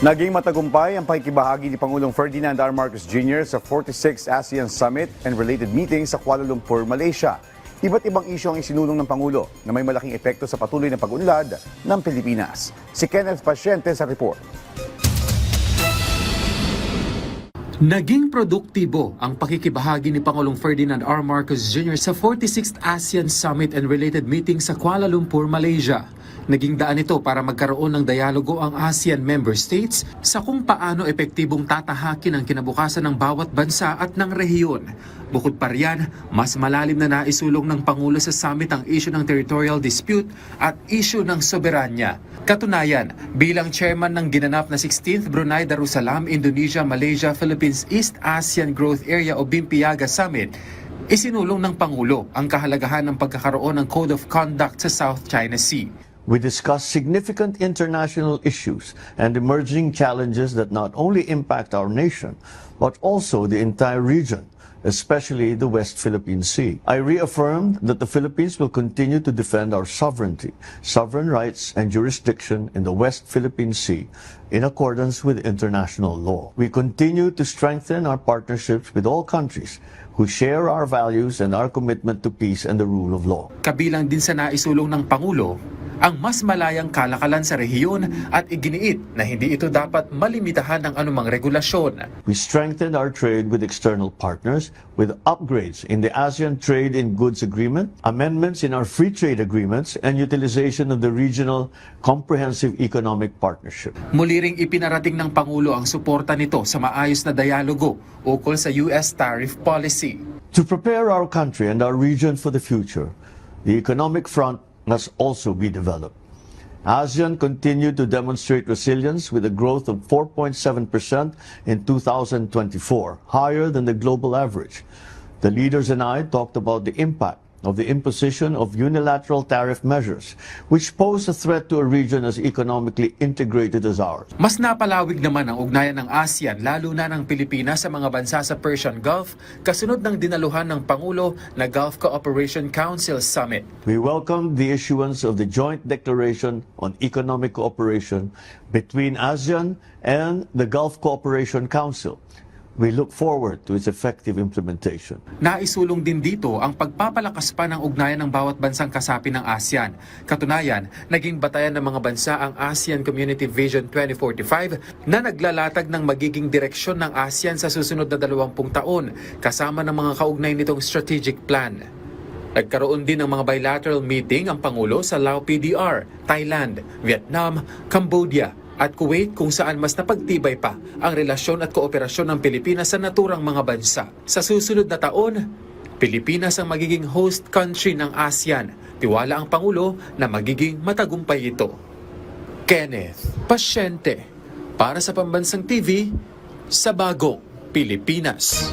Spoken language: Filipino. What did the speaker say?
Naging matagumpay ang pakikibahagi ni Pangulong Ferdinand R. Marcos Jr. sa 46th ASEAN Summit and related meetings sa Kuala Lumpur, Malaysia. Iba't ibang isyu ang isinulong ng Pangulo na may malaking epekto sa patuloy na pag-unlad ng Pilipinas. Si Kenneth Pasyente sa report. Naging produktibo ang pakikibahagi ni Pangulong Ferdinand R. Marcos Jr. sa 46th ASEAN Summit and related meeting sa Kuala Lumpur, Malaysia. Naging daan ito para magkaroon ng dialogo ang ASEAN member states sa kung paano epektibong tatahakin ang kinabukasan ng bawat bansa at ng rehiyon. Bukod pa riyan, mas malalim na naisulong ng Pangulo sa summit ang issue ng territorial dispute at issue ng soberanya. Katunayan, bilang chairman ng ginanap na 16th Brunei Darussalam Indonesia Malaysia Philippines East ASEAN Growth Area o BIMPIAGA Summit, isinulong ng Pangulo ang kahalagahan ng pagkakaroon ng Code of Conduct sa South China Sea. We discussed significant international issues and emerging challenges that not only impact our nation, but also the entire region, especially the West Philippine Sea. I reaffirmed that the Philippines will continue to defend our sovereignty, sovereign rights, and jurisdiction in the West Philippine Sea in accordance with international law. We continue to strengthen our partnerships with all countries who share our values and our commitment to peace and the rule of law. Kabilang din sa naisulong ng Pangulo ang mas malayang kalakalan sa rehiyon at iginiit na hindi ito dapat malimitahan ng anumang regulasyon. We strengthened our trade with external partners with upgrades in the ASEAN Trade in Goods Agreement, amendments in our free trade agreements, and utilization of the Regional Comprehensive Economic Partnership. Muli ring ipinarating ng Pangulo ang suporta nito sa maayos na dialogo ukol sa US tariff policy. To prepare our country and our region for the future, the economic front must also be developed. ASEAN continued to demonstrate resilience with a growth of 4.7% in 2024, higher than the global average. The leaders and I talked about the impact of the imposition of unilateral tariff measures, which pose a threat to a region as economically integrated as ours. Mas napalawig naman ang ugnayan ng ASEAN lalo na ng Pilipinas sa mga bansa sa Persian Gulf kasunod ng dinaluhan ng Pangulo na Gulf Cooperation Council Summit. We welcome the issuance of the Joint Declaration on Economic Cooperation between ASEAN and the Gulf Cooperation Council. We look forward to its effective implementation. Naisulong din dito ang pagpapalakas pa ng ugnayan ng bawat bansang kasapi ng ASEAN. Katunayan, naging batayan ng mga bansa ang ASEAN Community Vision 2045 na naglalatag ng magiging direksyon ng ASEAN sa susunod na 20 taon kasama ng mga kaugnay nitong strategic plan. Nagkaroon din ng mga bilateral meeting ang Pangulo sa Lao PDR, Thailand, Vietnam, Cambodia at Kuwait kung saan mas napagtibay pa ang relasyon at kooperasyon ng Pilipinas sa naturang mga bansa. Sa susunod na taon, Pilipinas ang magiging host country ng ASEAN. Tiwala ang Pangulo na magiging matagumpay ito. Kenneth Pasyente para sa Pambansang TV sa Bagong Pilipinas.